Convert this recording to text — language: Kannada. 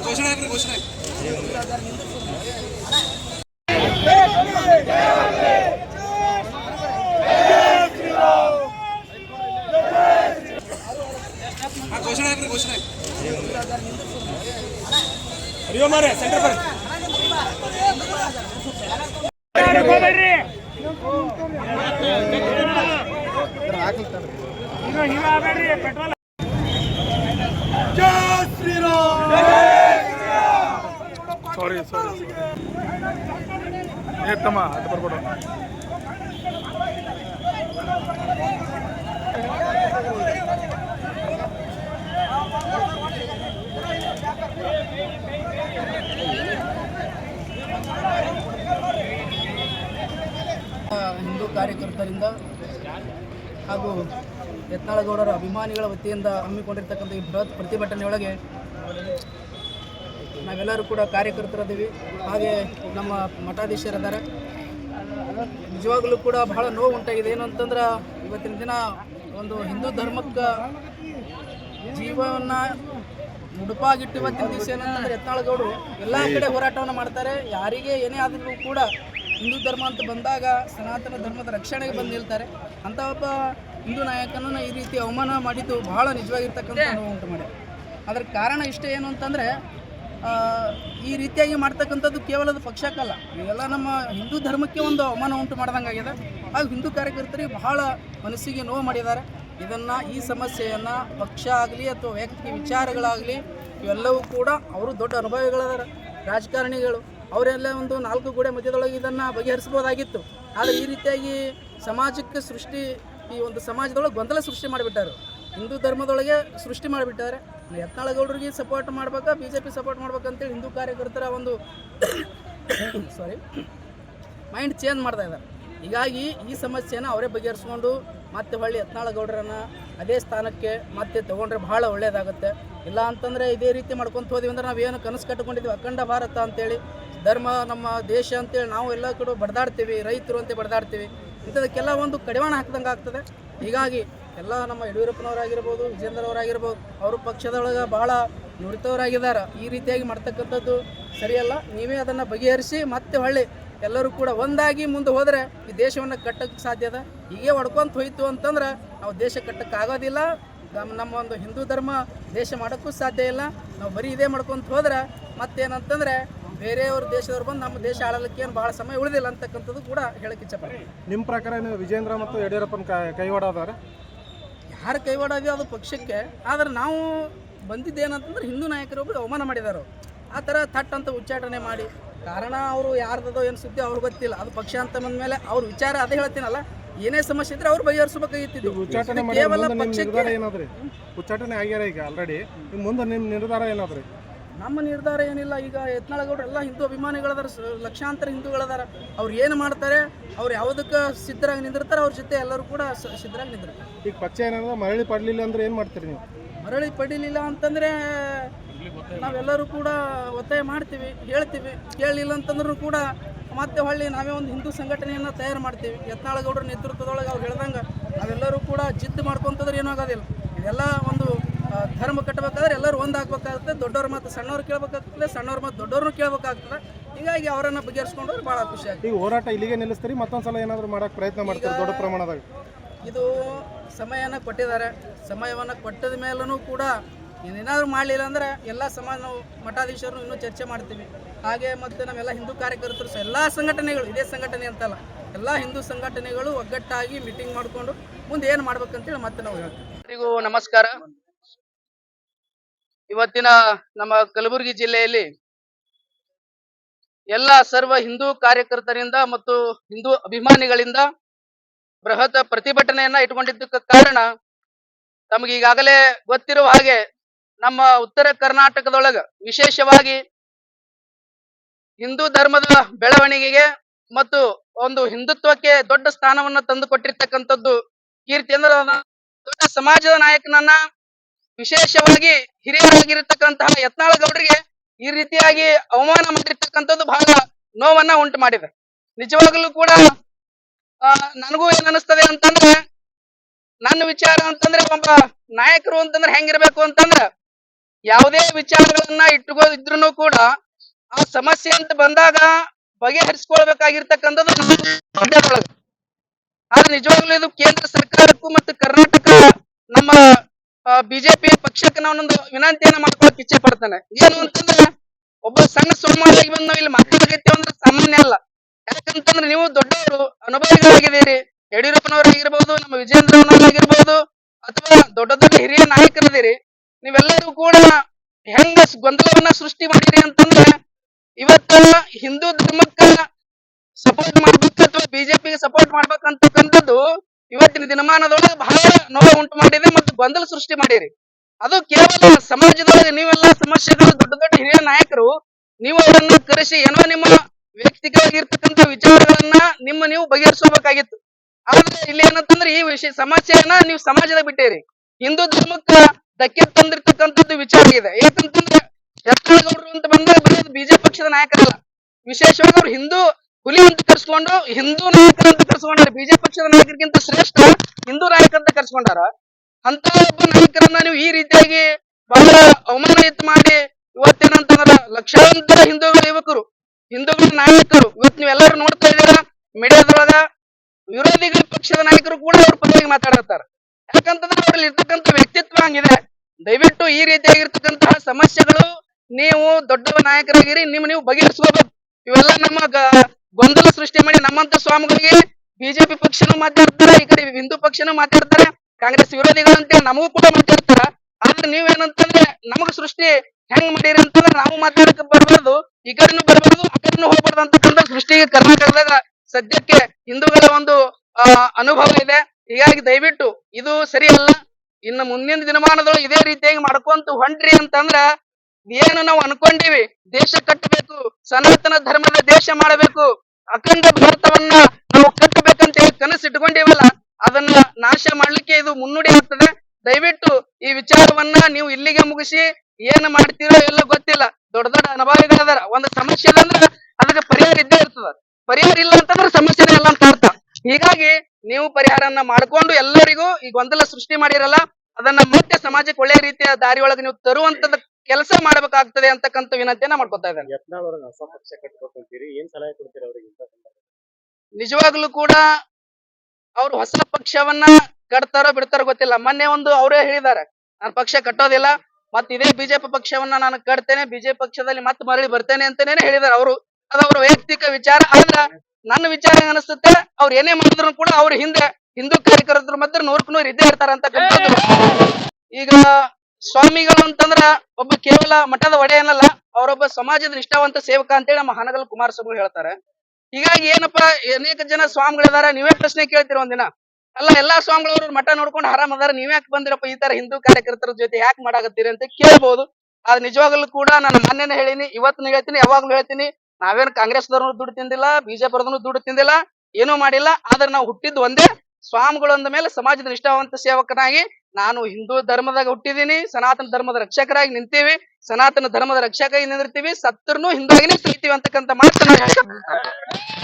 ಘೋಷಣೆ ಹಾಕ್ರಿ ಘೋಷಣೆ ಆ ಘೋಷಣೆ ಹಾಕ್ರಿ ಘೋಷಣೆ ಅಯ್ಯೋ ಮಾರೆ ಸೆಂಟರ್ ಬರ್ರಿ ಸಾರಿ ಹಿಂದೂ ಕಾರ್ಯಕರ್ತರಿಂದ ಹಾಗೂ ಯತ್ನಾಳಗೌಡರ ಅಭಿಮಾನಿಗಳ ವತಿಯಿಂದ ಹಮ್ಮಿಕೊಂಡಿರ್ತಕ್ಕಂಥ ಈ ಬೃಹತ್ ಪ್ರತಿಭಟನೆಯೊಳಗೆ ನಾವೆಲ್ಲರೂ ಕೂಡ ಕಾರ್ಯಕರ್ತರಿದ್ದೀವಿ ಹಾಗೆ ನಮ್ಮ ಮಠಾಧೀಶರಿದ್ದಾರೆ ನಿಜವಾಗಲೂ ಕೂಡ ಬಹಳ ನೋವು ಉಂಟಾಗಿದೆ ಏನು ಅಂತಂದ್ರೆ ಇವತ್ತಿನ ದಿನ ಒಂದು ಹಿಂದೂ ಧರ್ಮಕ್ಕೆ ಜೀವನ ಮುಡುಪಾಗಿಟ್ಟು ಇವತ್ತಿನ ದಿವಸ ಏನಂತಂದ್ರೆ ಯತ್ನಾಳಗೌಡರು ಎಲ್ಲ ಕಡೆ ಹೋರಾಟವನ್ನು ಮಾಡ್ತಾರೆ. ಯಾರಿಗೆ ಏನೇ ಆದರೂ ಕೂಡ ಹಿಂದೂ ಧರ್ಮ ಅಂತ ಬಂದಾಗ ಸನಾತನ ಧರ್ಮದ ರಕ್ಷಣೆಗೆ ಬಂದು ನಿಲ್ತಾರೆ. ಅಂತ ಒಬ್ಬ ಹಿಂದೂ ನಾಯಕನನ್ನು ಈ ರೀತಿ ಅವಮಾನ ಮಾಡಿದ್ದು ಬಹಳ ನಿಜವಾಗಿರ್ತಕ್ಕಂಥ ನೋವು ಉಂಟು ಮಾಡಿ ಅದರ ಕಾರಣ ಇಷ್ಟೇ ಏನು ಅಂತಂದರೆ ಈ ರೀತಿಯಾಗಿ ಮಾಡ್ತಕ್ಕಂಥದ್ದು ಕೇವಲ ಅದು ಪಕ್ಷಕ್ಕಲ್ಲ. ಇವೆಲ್ಲ ನಮ್ಮ ಹಿಂದೂ ಧರ್ಮಕ್ಕೆ ಒಂದು ಅವಮಾನ ಉಂಟು ಮಾಡ್ದಂಗಾಗಿದೆ ಹಾಗೂ ಹಿಂದೂ ಕಾರ್ಯಕರ್ತರಿಗೆ ಬಹಳ ಮನಸ್ಸಿಗೆ ನೋವು ಮಾಡಿದ್ದಾರೆ. ಇದನ್ನು ಈ ಸಮಸ್ಯೆಯನ್ನು ಪಕ್ಷ ಆಗಲಿ ಅಥವಾ ವ್ಯಕ್ತಿ ವಿಚಾರಗಳಾಗಲಿ ಇವೆಲ್ಲವೂ ಕೂಡ ಅವರು ದೊಡ್ಡ ಅನುಭವಿಗಳದಾರ. ರಾಜಕಾರಣಿಗಳು ಅವರೆಲ್ಲ ಒಂದು ನಾಲ್ಕು ಗೋಡೆ ಮಧ್ಯದೊಳಗೆ ಇದನ್ನು ಬಗೆಹರಿಸ್ಬೋದಾಗಿತ್ತು ಆದರೆ ಈ ರೀತಿಯಾಗಿ ಸಮಾಜಕ್ಕೆ ಸೃಷ್ಟಿ ಈ ಒಂದು ಸಮಾಜದೊಳಗೆ ಗೊಂದಲ ಸೃಷ್ಟಿ ಮಾಡಿಬಿಟ್ಟಾರೆ. ಹಿಂದೂ ಧರ್ಮದೊಳಗೆ ಸೃಷ್ಟಿ ಮಾಡಿಬಿಟ್ಟಾರೆ. ಯತ್ನಾಳಗೌಡರಿಗೆ ಸಪೋರ್ಟ್ ಮಾಡ್ಬೇಕಾ? ಬಿ ಜೆ ಪಿ ಸಪೋರ್ಟ್ ಮಾಡ್ಬೇಕಂತೇಳಿ ಹಿಂದೂ ಕಾರ್ಯಕರ್ತರ ಒಂದು ಸಾರಿ ಮೈಂಡ್ ಚೇಂಜ್ ಮಾಡ್ತಾ ಇದ್ದಾರೆ. ಹೀಗಾಗಿ ಈ ಸಮಸ್ಯೆನ ಅವರೇ ಬಗೆಹರಿಸ್ಕೊಂಡು ಮತ್ತೆ ಹೊಳ್ಳಿ ಯತ್ನಾಳಗೌಡರನ್ನ ಅದೇ ಸ್ಥಾನಕ್ಕೆ ಮತ್ತೆ ತಗೊಂಡ್ರೆ ಬಹಳ ಒಳ್ಳೆಯದಾಗುತ್ತೆ ಇಲ್ಲ ಅಂತಂದರೆ ಇದೇ ರೀತಿ ಮಾಡ್ಕೊಂತ ಹೋದ್ವಿ ಅಂದ್ರೆ ನಾವು ಏನು ಕನಸು ಕಟ್ಟಿಕೊಂಡಿದ್ದೀವಿ ಅಖಂಡ ಭಾರತ ಅಂತೇಳಿ, ಧರ್ಮ, ನಮ್ಮ ದೇಶ ಅಂತೇಳಿ ನಾವು ಎಲ್ಲ ಕಡೆ ಬಡ್ದಾಡ್ತೀವಿ, ರೈತರು ಅಂತ ಬಡ್ದಾಡ್ತೀವಿ. ಇಂಥದಕ್ಕೆಲ್ಲ ಒಂದು ಕಡಿವಾಣ ಹಾಕ್ದಂಗೆ ಆಗ್ತದೆ ಹೀಗಾಗಿ ಎಲ್ಲ ನಮ್ಮ ಯಡಿಯೂರಪ್ಪನವರಾಗಿರ್ಬೋದು ವಿಜೇಂದ್ರವರಾಗಿರ್ಬೋದು ಅವರು ಪಕ್ಷದೊಳಗೆ ಬಹಳ ನುರಿತವರಾಗಿದ್ದಾರೆ. ಈ ರೀತಿಯಾಗಿ ಮಾಡ್ತಕ್ಕಂಥದ್ದು ಸರಿಯಲ್ಲ. ನೀವೇ ಅದನ್ನು ಬಗೆಹರಿಸಿ, ಮತ್ತೆ ಹೊಳ್ಳಿ ಎಲ್ಲರೂ ಕೂಡ ಒಂದಾಗಿ ಮುಂದೆ ಹೋದರೆ ಈ ದೇಶವನ್ನು ಕಟ್ಟಕ್ಕೆ ಸಾಧ್ಯ ಅದ. ಹೀಗೆ ಹೊಡ್ಕೊಂತ ಹೋಯ್ತು ಅಂತಂದ್ರೆ ನಾವು ದೇಶ ಕಟ್ಟಕ್ಕೆ ಆಗೋದಿಲ್ಲ ನಮ್ಮ ಒಂದು ಹಿಂದೂ ಧರ್ಮ ದೇಶ ಮಾಡೋಕ್ಕೂ ಸಾಧ್ಯ ಇಲ್ಲ. ನಾವು ಬರೀ ಇದೇ ಮಾಡ್ಕೊಂತ ಹೋದ್ರೆ ಮತ್ತೇನಂತಂದ್ರೆ ಬೇರೆಯವ್ರ ದೇಶದವ್ರು ಬಂದು ನಮ್ಮ ದೇಶ ಆಳಲಿಕ್ಕೆ ಏನು ಭಾಳ ಸಮಯ ಉಳಿದಿಲ್ಲ ಅಂತಕ್ಕಂಥದ್ದು ಕೂಡ ಹೇಳಕ್ಕೆ ಇಚ್ಛಪಡ್ತೀನಿ. ನಿಮ್ಮ ಪ್ರಕಾರ ವಿಜೇಂದ್ರ ಮತ್ತು ಯಡಿಯೂರಪ್ಪನ ಕೈ, ಕೈವಾಡ ಅದಾರ? ಯಾರು ಕೈವಾಡಿದೆ ಅದು ಪಕ್ಷಕ್ಕೆ ಆದರೆ ನಾವು ಬಂದಿದ್ದೇನಂತಂದ್ರೆ ಹಿಂದೂ ನಾಯಕರೊಬ್ಬರು ಅವಮಾನ ಮಾಡಿದ್ದಾರೆ ಅವ್ರು. ಆ ಥರ ಥಟ್ ಅಂತ ಉಚ್ಚಾಟನೆ ಮಾಡಿ. ಕಾರಣ ಅವರು ಯಾರ್ದದೋ ಏನು ಸುದ್ದಿ ಅವ್ರು ಗೊತ್ತಿಲ್ಲ. ಅದು ಪಕ್ಷ ಅಂತ ಬಂದಮೇಲೆ ಅವ್ರ ವಿಚಾರ ಅದೇ ಹೇಳ್ತೀನಲ್ಲ ಏನೇ ಸಮಸ್ಯೆ ಇದ್ರೆ ಅವ್ರು ಬಗೆಹರಿಸಬೇಕಾಗಿತ್ತು ಉಚ್ಚಾಟನೆ ಕೇವಲ ಪಕ್ಷಕ್ಕೆ ಉಚ್ಚಾಟನೆ ಆಗ್ಯಾರ ಈಗ ಆಲ್ರೆಡಿ ಮುಂದೆ ನಿಮ್ಮ ನಿರ್ಧಾರ ಏನಾದ್ರಿ? ನಮ್ಮ ನಿರ್ಧಾರ ಏನಿಲ್ಲ ಈಗ ಯತ್ನಾಳಗೌಡರು ಎಲ್ಲ ಹಿಂದೂ ಅಭಿಮಾನಿಗಳದಾರ ಲಕ್ಷಾಂತರ ಹಿಂದೂಗಳದಾರ. ಅವ್ರು ಏನು ಮಾಡ್ತಾರೆ ಅವ್ರು ಯಾವುದಕ್ಕೆ ಸಿದ್ಧರಾಗಿ ನಿಂದಿರ್ತಾರೆ ಅವ್ರ ಜೊತೆ ಎಲ್ಲರೂ ಕೂಡ ಸಿದ್ಧರಾಗಿ ನಿಂದಿರ್ತಾರೆ. ಈಗ ಪಕ್ಷ ಏನಂದ್ರೆ ಮರಳಿ ಪಡಲಿಲ್ಲ ಅಂದ್ರೆ ಏನು ಮಾಡ್ತೀರಿ ನೀವು? ಮರಳಿ ಪಡೀಲಿಲ್ಲ ಅಂತಂದರೆ ನಾವೆಲ್ಲರೂ ಕೂಡ ಒತ್ತಾಯ ಮಾಡ್ತೀವಿ ಹೇಳ್ತೀವಿ. ಕೇಳಲಿಲ್ಲ ಅಂತಂದ್ರೂ ಕೂಡ ಮತ್ತೆ ಹೊಳ್ಳಿ ನಾವೇ ಒಂದು ಹಿಂದೂ ಸಂಘಟನೆಯನ್ನು ತಯಾರು ಮಾಡ್ತೀವಿ. ಯತ್ನಾಳಗೌಡರ ನೇತೃತ್ವದೊಳಗೆ ಅವ್ರು ಹೇಳ್ದಂಗೆ ನಾವೆಲ್ಲರೂ ಕೂಡ ಜಿದ್ದು ಮಾಡ್ಕೊಂತಂದ್ರೆ ಏನೂ ಆಗೋದಿಲ್ಲ. ಇದೆಲ್ಲ ಒಂದು ಧರ್ಮ ಕಟ್ಟಬೇಕಾದ್ರೆ ಎಲ್ಲರೂ ಒಂದು ಹಾಕ್ಬೇಕಾಗುತ್ತೆ ದೊಡ್ಡವ್ರ ಮತ್ತು ಸಣ್ಣವ್ರು ಕೇಳಬೇಕಾಗ್ತದೆ ಸಣ್ಣವ್ರ ಮತ್ತು ದೊಡ್ಡವ್ರನ್ನೂ ಕೇಳಬೇಕಾಗ್ತದೆ. ಹೀಗಾಗಿ ಅವರನ್ನು ಬಗೆಹರಿಸ್ಕೊಂಡ್ರೆ ಭಾಳ ಖುಷಿ ಆಗ್ತದೆ. ಈಗ ಹೋರಾಟ ಇಲ್ಲಿಗೆ ನಿಲ್ಲಿಸ್ತೀರಿ ಮತ್ತೊಂದು ಸಲ ಏನಾದರೂ ಮಾಡೋಕ್ಕೆ ಪ್ರಯತ್ನ ಮಾಡ್ತೀರಿ ದೊಡ್ಡ ಪ್ರಮಾಣದಾಗ? ಇದು ಸಮಯನ ಕೊಟ್ಟಿದ್ದಾರೆ. ಸಮಯವನ್ನು ಕೊಟ್ಟದ ಮೇಲೂ ಕೂಡ ಏನೇನಾದರೂ ಮಾಡಲಿಲ್ಲ ಅಂದ್ರೆ ಎಲ್ಲ ಸಮಾಜ ನಾವು ಮಠಾಧೀಶರು ಇನ್ನೂ ಚರ್ಚೆ ಮಾಡ್ತೀವಿ. ಹಾಗೆ ಮತ್ತು ನಾವೆಲ್ಲ ಹಿಂದೂ ಕಾರ್ಯಕರ್ತರು ಸಹ ಎಲ್ಲ ಸಂಘಟನೆಗಳು ಇದೇ ಸಂಘಟನೆ ಅಂತಲ್ಲ ಎಲ್ಲ ಹಿಂದೂ ಸಂಘಟನೆಗಳು ಒಗ್ಗಟ್ಟಾಗಿ ಮೀಟಿಂಗ್ ಮಾಡಿಕೊಂಡು ಮುಂದೆ ಏನು ಮಾಡ್ಬೇಕಂತೇಳಿ ಮತ್ತೆ ನಾವು ಹೇಳ್ತೀವಿ. ಎಲ್ಲರಿಗೂ ನಮಸ್ಕಾರ. ಇವತ್ತಿನ ನಮ್ಮ ಕಲಬುರಗಿ ಜಿಲ್ಲೆಯಲ್ಲಿ ಎಲ್ಲ ಸರ್ವ ಹಿಂದೂ ಕಾರ್ಯಕರ್ತರಿಂದ ಮತ್ತು ಹಿಂದೂ ಅಭಿಮಾನಿಗಳಿಂದ ಬೃಹತ್ ಪ್ರತಿಭಟನೆಯನ್ನ ಇಟ್ಕೊಂಡಿದ್ದಕ್ಕೆ ಕಾರಣ ತಮಗೀಗಾಗಲೇ ಗೊತ್ತಿರುವ ಹಾಗೆ ನಮ್ಮ ಉತ್ತರ ಕರ್ನಾಟಕದೊಳಗ ವಿಶೇಷವಾಗಿ ಹಿಂದೂ ಧರ್ಮದ ಬೆಳವಣಿಗೆಗೆ ಮತ್ತು ಒಂದು ಹಿಂದುತ್ವಕ್ಕೆ ದೊಡ್ಡ ಸ್ಥಾನವನ್ನ ತಂದು ಕೊಟ್ಟಿರ್ತಕ್ಕಂಥದ್ದು ಕೀರ್ತಿ ಅಂದ್ರೆ ದೊಡ್ಡ ಸಮಾಜದ ನಾಯಕನನ್ನ ವಿಶೇಷವಾಗಿ ಹಿರಿಯರಾಗಿರತಕ್ಕಂತಹ ಯತ್ನಾಳ ಗೌಡರಿಗೆ ಈ ರೀತಿಯಾಗಿ ಅವಮಾನ ಮಾಡಿರ್ತಕ್ಕಂಥದ್ದು ಬಹಳ ನೋವನ್ನ ಉಂಟು ಮಾಡಿದೆ ನಿಜವಾಗಲೂ ಕೂಡ ನನಗೂ ಏನ್ ಅನಿಸ್ತದೆ ಅಂತಂದ್ರೆ, ನನ್ನ ವಿಚಾರ ಅಂತಂದ್ರೆ ಒಬ್ಬ ನಾಯಕರು ಅಂತಂದ್ರೆ ಹೆಂಗಿರ್ಬೇಕು ಅಂತಂದ್ರೆ, ಯಾವುದೇ ವಿಚಾರಗಳನ್ನ ಇಟ್ಟುಕೊಂಡಿದ್ರು ಕೂಡ ಆ ಸಮಸ್ಯೆ ಅಂತ ಬಂದಾಗ ಬಗೆಹರಿಸ್ಕೊಳ್ಬೇಕಾಗಿರ್ತಕ್ಕಂಥದ್ದು. ಆದ್ರೆ ನಿಜವಾಗ್ಲೂ ಇದು ಕೇಂದ್ರ ಸರ್ಕಾರಕ್ಕೂ ಮತ್ತು ಕರ್ನಾಟಕ ನಮ್ಮ ಬಿಜೆಪಿ ಪಕ್ಷಕ್ಕೆ ನಾನೊಂದು ವಿನಂತಿಯನ್ನ ಮಾಡ್ಕೊಳಕ್ ಇಚ್ಛೆ ಪಡ್ತೇನೆ. ಏನು ಅಂತಂದ್ರೆ, ಒಬ್ಬ ಸಣ್ಣ ಸೋಮಾರಿಯಾಗಿ ಬಂದು ನಾವು ಇಲ್ಲಿ ಮಾತಾಡಕತ್ತೀವಿ ಅಂದ್ರೆ ಸಾಮಾನ್ಯ ಅಲ್ಲ. ಯಾಕಂತಂದ್ರೆ ನೀವು ದೊಡ್ಡವರು, ಅನುಭವಿಗಳಾಗಿದ್ದೀರಿ. ಯಡಿಯೂರಪ್ಪನವರಾಗಿರ್ಬೋದು, ನಮ್ಮ ವಿಜೇಂದ್ರನವರಾಗಿರ್ಬೋದು ಅಥವಾ ದೊಡ್ಡ ದೊಡ್ಡ ಹಿರಿಯ ನಾಯಕರಿದ್ದೀರಿ. ನೀವೆಲ್ಲರೂ ಕೂಡ ಹೆಂಗ ಗೊಂದಲವನ್ನ ಸೃಷ್ಟಿ ಮಾಡಿರಿ ಅಂತಂದ್ರೆ, ಇವತ್ತ ಹಿಂದೂ ಧರ್ಮಕ್ಕ ಸಪೋರ್ಟ್ ಮಾಡ್ಬೇಕು ಅಥವಾ ಬಿಜೆಪಿಗೆ ಸಪೋರ್ಟ್ ಮಾಡ್ಬೇಕಂತಕ್ಕಂಥದ್ದು ಇವತ್ತಿನ ದಿನಮಾನದೊಳಗೆ ಬಹಳ ನೋವು ಉಂಟು ಮಾಡಿದೆ ಮತ್ತು ಗೊಂದಲ ಸೃಷ್ಟಿ ಮಾಡಿರಿ. ಅದು ಕೇವಲ ಸಮಾಜದೊಳಗೆ ನೀವೆಲ್ಲ ಸಮಸ್ಯೆಗಳು ದೊಡ್ಡ ದೊಡ್ಡ ಹಿರಿಯ ನಾಯಕರು, ನೀವು ಅವರನ್ನು ಕರೆಸಿ ಏನೋ ನಿಮ್ಮ ವ್ಯಕ್ತಿಗಳಾಗಿರ್ತಕ್ಕಂಥ ವಿಚಾರಗಳನ್ನ ನಿಮ್ಮ ನೀವು ಬಗೆಹರಿಸಬೇಕಾಗಿತ್ತು. ಆದ್ರೆ ಇಲ್ಲಿ ಏನಂತಂದ್ರೆ ಈ ವಿಷಯ ಸಮಸ್ಯೆಯನ್ನ ನೀವು ಸಮಾಜದ ಬಿಟ್ಟಿರಿ. ಹಿಂದೂ ಧರ್ಮಕ್ಕೆ ಧಕ್ಕೆ ತಂದಿರ್ತಕ್ಕಂಥದ್ದು ವಿಚಾರ ಇದೆ. ಯಾಕಂತಂದ್ರೆ ಯತ್ನಾಳಗೌಡರು ಅಂತ ಬಂದಾಗ ಬರೀ ಬಿಜೆಪಿ ಪಕ್ಷದ ನಾಯಕರಲ್ಲ. ವಿಶೇಷವಾಗಿ ಅವ್ರು ಹಿಂದೂ ಹುಲಿ ಅಂತ ಕರ್ಸ್ಕೊಂಡು, ಹಿಂದೂ ನಾಯಕರು ಅಂತ ಕರ್ಸ್ಕೊಂಡಾರ, ಬಿಜೆಪಿ ಪಕ್ಷದ ನಾಯಕರಿಗಿಂತ ಶ್ರೇಷ್ಠ ಹಿಂದೂ ನಾಯಕ ಅಂತ ಕರ್ಸ್ಕೊಂಡಾರ? ಅಂತ ಒಬ್ಬ ನಾಯಕರನ್ನ ನೀವು ಈ ರೀತಿಯಾಗಿ ಬಹಳ ಅವಮಾನಯುತ ಮಾಡಿ ಇವತ್ತೇನಂತಂದ್ರ ಲಕ್ಷಾಂತರ ಹಿಂದೂಗಳ ಯುವಕರು, ಹಿಂದೂಗಳ ನಾಯಕರು, ಇವತ್ತು ನೀವೆಲ್ಲರೂ ನೋಡ್ತಾ ಇದ್ದೀರಾ, ಮೀಡಿಯಾದೊಳಗ ವಿರೋಧಿಗಳ ಪಕ್ಷದ ನಾಯಕರು ಕೂಡ ಅವ್ರ ಪರವಾಗಿ ಮಾತಾಡತ್ತಾರ. ಯಾಕಂತಂದ್ರೆ ಅವ್ರಲ್ಲಿ ಇರ್ತಕ್ಕಂಥ ವ್ಯಕ್ತಿತ್ವ ಹಂಗಿದೆ. ದಯವಿಟ್ಟು ಈ ರೀತಿಯಾಗಿರ್ತಕ್ಕಂತಹ ಸಮಸ್ಯೆಗಳು ನೀವು ದೊಡ್ಡ ನಾಯಕರಾಗಿರಿ ನಿಮ್ ನೀವು ಬಗೆಹರಿಸ್ಕೋಬೇಕು. ಇವೆಲ್ಲ ನಮ್ಮ ಗೊಂದಲ ಸೃಷ್ಟಿ ಮಾಡಿ ನಮ್ಮಂತ ಸ್ವಾಮಿಗಳಿಗೆ ಬಿಜೆಪಿ ಪಕ್ಷನೂ ಮಾತಾಡ್ತಾರೆ, ಈ ಕಡೆ ಹಿಂದೂ ಪಕ್ಷನೂ ಮಾತಾಡ್ತಾರೆ, ಕಾಂಗ್ರೆಸ್ ವಿರೋಧಿಗಳು ನಮಗೂ ಕೂಡ ಮಾತಾಡ್ತಾರ. ಆದ್ರೆ ನೀವೇನಂತಂದ್ರೆ ನಮಗ್ ಸೃಷ್ಟಿ ಹೆಂಗ್ ಮಾಡಿರಿ ಅಂತಂದ್ರೆ ನಾವು ಮಾತಾಡಕ್ ಬರ್ಬಾರ್ದು, ಈ ಕಡೆನು ಬರ್ಬಾರ್ದು, ಆ ಕಡೆನೂ ಹೋಗ್ಬಾರ್ದು ಅಂತಕ್ಕಂಥ ಸೃಷ್ಟಿಗೆ ಕರ್ನಾಟಕದಾಗ ಸದ್ಯಕ್ಕೆ ಹಿಂದೂಗಳ ಒಂದು ಅನುಭವ ಇದೆ. ಹೀಗಾಗಿ ದಯವಿಟ್ಟು ಇದು ಸರಿ ಅಲ್ಲ ಇನ್ನು ಮುಂದಿನ ದಿನಮಾನದೊಳಗೆ ಇದೇ ರೀತಿಯಾಗಿ ಮಾಡ್ಕೊಂತ ಹೊಂಟ್ರಿ ಅಂತಂದ್ರ ಏನು ನಾವು ಅನ್ಕೊಂಡಿವಿ? ದೇಶ ಕಟ್ಟಬೇಕು, ಸನಾತನ ಧರ್ಮದ ದೇಶ ಮಾಡಬೇಕು ಅಖಂಡ ಭಾರತವನ್ನ ನಾವು ಕಟ್ಟಬೇಕಂತ ಹೇಳಿ ಕನಸು ಇಟ್ಕೊಂಡಿವಲ್ಲ, ಅದನ್ನ ನಾಶ ಮಾಡ್ಲಿಕ್ಕೆ ಇದು ಮುನ್ನುಡಿ ಆಗ್ತದೆ. ದಯವಿಟ್ಟು ಈ ವಿಚಾರವನ್ನ ನೀವು ಇಲ್ಲಿಗೆ ಮುಗಿಸಿ, ಏನ್ ಮಾಡ್ತೀರೋ ಎಲ್ಲ ಗೊತ್ತಿಲ್ಲ. ದೊಡ್ಡ ದೊಡ್ಡ ಅನುಭವಿಗಳದಾರ. ಒಂದು ಸಮಸ್ಯೆ ಅಂದ್ರೆ ಅದಕ್ಕೆ ಪರಿಹಾರ ಇದ್ದೇ ಇರ್ತದ. ಪರಿಹಾರ ಇಲ್ಲ ಅಂತಂದ್ರೆ ಸಮಸ್ಯೆನೇ ಇಲ್ಲ ಅಂತ ಅರ್ಥ. ಹೀಗಾಗಿ ನೀವು ಪರಿಹಾರನ್ನ ಮಾಡ್ಕೊಂಡು ಎಲ್ಲರಿಗೂ ಈ ಗೊಂದಲ ಸೃಷ್ಟಿ ಮಾಡಿರಲ್ಲ, ಅದನ್ನ ಮತ್ತೆ ಸಮಾಜಕ್ಕೆ ಒಳ್ಳೆಯ ರೀತಿಯ ದಾರಿಯೊಳಗೆ ನೀವು ತರುವಂತದ ಕೆಲಸ ಮಾಡಬೇಕಾಗ್ತದೆ ಅಂತಕ್ಕಂತ ವಿನಂತಿಯನ್ನ ಮಾಡ್ಕೊತಾ ಇದ್ದಾರೆ ಯತ್ನಾಳ್ ಅವ್ರನ್ನ ಹೊಸ ಪಕ್ಷ ಕಟ್ಬೇಕು ಅಂತೀರಿ ಏನ್ ಸಲಹೆ ಕೊಡ್ತೀರಿ ಅವ್ರಿಗೆ ಇಂಥ ನಿಜವಾಗ್ಲೂ ಕೂಡ ಅವ್ರು ಹೊಸ ಪಕ್ಷವನ್ನ ಕಟ್ತಾರೋ ಬಿಡ್ತಾರೋ ಗೊತ್ತಿಲ್ಲ. ಮೊನ್ನೆ ಒಂದು ಅವರೇ ಹೇಳಿದ್ದಾರೆ ನಾನು ಪಕ್ಷ ಕಟ್ಟೋದಿಲ್ಲ ಮತ್ತೆ ಇದೇ ಬಿಜೆಪಿ ಪಕ್ಷವನ್ನ ನಾನು ಕಟ್ತೇನೆ ಬಿಜೆಪಿ ಪಕ್ಷದಲ್ಲಿ ಮತ್ತೆ ಮರಳಿ ಬರ್ತೇನೆ ಅಂತಾನೆ ಹೇಳಿದ್ದಾರೆ ಅವರು. ಅದು ಅವ್ರ ವೈಯಕ್ತಿಕ ವಿಚಾರ ಆದ್ರ ನನ್ನ ವಿಚಾರ ಅನಿಸುತ್ತೆ ಅವ್ರು ಏನೇ ಮಾಡಿದ್ರು ಕೂಡ ಅವ್ರ ಹಿಂದೆ ಹಿಂದೂ ಕಾರ್ಯಕರ್ತರು ಮಾತ್ರ ನೂರಕ್ಕೆ ನೂರು ಇದ್ದೇ ಇರ್ತಾರ ಅಂತಕ್ಕಂಥದ್ದು ಈಗ ಸ್ವಾಮಿಗಳು ಅಂತಂದ್ರ ಒಬ್ಬ ಕೇವಲ ಮಠದ ಒಡೆಯನಲ್ಲ ಅವರೊಬ್ಬ ಸಮಾಜದ ನಿಷ್ಠಾವಂತ ಸೇವಕ ಅಂತೇಳಿ ನಮ್ಮ ಹಾನಗಲ್ ಕುಮಾರಸ್ವಾಮಿಗಳು ಹೇಳ್ತಾರೆ. ಹೀಗಾಗಿ ಏನಪ್ಪಾ, ಅನೇಕ ಜನ ಸ್ವಾಮಿಗಳಿದಾರ, ನೀವೇ ಪ್ರಶ್ನೆ ಕೇಳ್ತೀರ ಒಂದಿನ. ಅಲ್ಲ, ಎಲ್ಲಾ ಸ್ವಾಮಿಗಳು ಮಠ ನೋಡ್ಕೊಂಡು ಆರಾಮ್ ಅದಾರ ನೀವ್ಯಾಕ್ ಬಂದಿರಪ್ಪ ಈ ತರ ಹಿಂದೂ ಕಾರ್ಯಕರ್ತರ ಜೊತೆ ಯಾಕೆ ಮಾಡಾಕತ್ತೀರಿ ಅಂತ ಕೇಳ್ಬಹುದು ಆದ್ರೆ ನಿಜವಾಗ್ಲೂ ಕೂಡ ನಾನು ಮೊನ್ನೆನೇ ಹೇಳಿನಿ, ಇವತ್ತಿನ ಹೇಳ್ತೀನಿ, ಯಾವಾಗ್ಲೂ ಹೇಳ್ತೀನಿ, ನಾವೇನ್ ಕಾಂಗ್ರೆಸ್ದವ್ರನ್ನು ದುಡ್ಡು ತಿಂದಿಲ್ಲ ಬಿಜೆಪಿ ದುಡ್ಡು ತಿಂದಿಲ್ಲ, ಏನೂ ಮಾಡಿಲ್ಲ, ಆದ್ರೆ ನಾವು ಹುಟ್ಟಿದ್ದು ಒಂದೇ ಸ್ವಾಮಿಗಳು ಅಂದ ಮೇಲೆ ಸಮಾಜದ ನಿಷ್ಠಾವಂತ ಸೇವಕನಾಗಿ ನಾನು ಹಿಂದೂ ಧರ್ಮದಾಗ ಹುಟ್ಟಿದೀನಿ ಸನಾತನ ಧರ್ಮದ ರಕ್ಷಕರಾಗಿ ನಿಂತೀವಿ, ಸನಾತನ ಧರ್ಮದ ರಕ್ಷಕಾಗಿ ನಿಂದಿರ್ತೀವಿ, ಸತ್ತರ್ನು ಹಿಂದಾಗಿನೇ ಸಾಯ್ತೀವಿ ಅಂತಕ್ಕಂಥ ಮಾತನ್ನ